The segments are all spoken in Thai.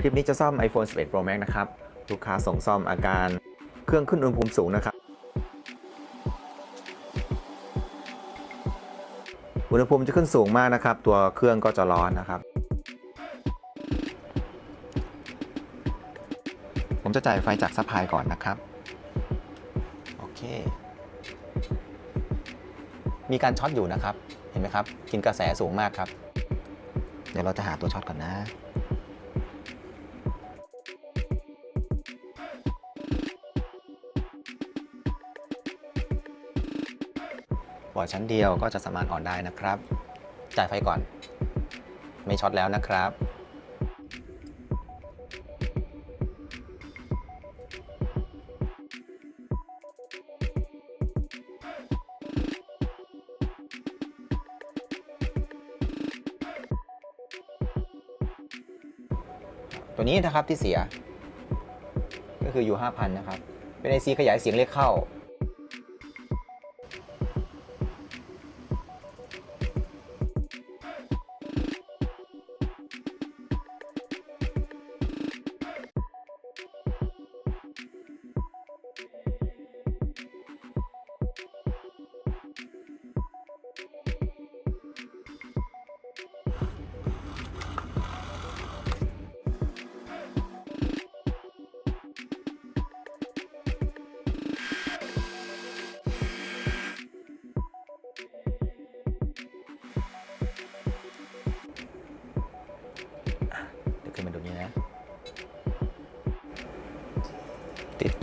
คลิปนี้จะซ่อม iPhone 11 Pro Max นะครับ ลูกค้าส่งซ่อมอาการเครื่องขึ้นอุณหภูมิสูงนะครับ อุณหภูมิจะขึ้นสูงมากนะครับ ตัวเครื่องก็จะร้อนนะครับ ผมจะจ่ายไฟจากซัพพลายก่อนนะครับ โอเค มีการช็อตอยู่นะครับ เห็นไหมครับ กินกระแสสูงมากครับ เดี๋ยวเราจะหาตัวช็อตก่อนนะ อยชั้นเดียวก็จะสามารถออนได้นะครับ จ่ายไฟก่อน ไม่ช็อตแล้วนะครับ ตัวนี้นะครับที่เสีย ก็คืออยู่5,000 นะครับ เป็น IC ขยายเสียงเรียกเข้า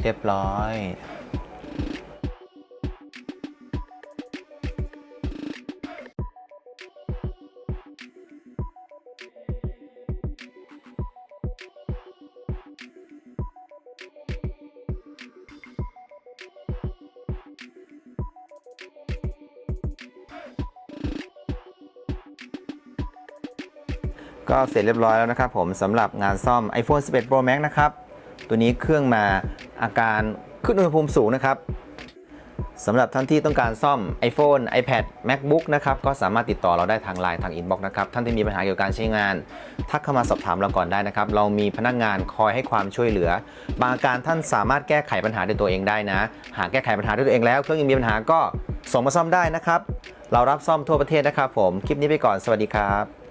เรียบร้อย ก็เสร็จเรียบร้อยแล้วนะครับผมสำหรับงานซ่อม iPhone 11 Pro Max นะครับ ตัวนี้เครื่องมาอาการขึ้นอุณหภูมิสูงนะครับสำหรับท่านที่ต้องการซ่อม iPhone iPad MacBook นะครับก็สามารถติดต่อเราได้ทาง Line ทาง Inbox นะครับท่านที่มีปัญหาเกี่ยวกับการใช้งาน ทักเข้ามาสอบถามเราก่อนได้นะครับ เรามีพนักงานคอยให้ความช่วยเหลือ บางอาการท่านสามารถแก้ไขปัญหาด้วยตัวเองได้นะ หากแก้ไขปัญหาด้วยตัวเองแล้ว เครื่องยังมีปัญหาก็ส่งมาซ่อมได้นะครับ เรารับซ่อมทั่วประเทศนะครับ ผมคลิปนี้ไปก่อนสวัสดีครับ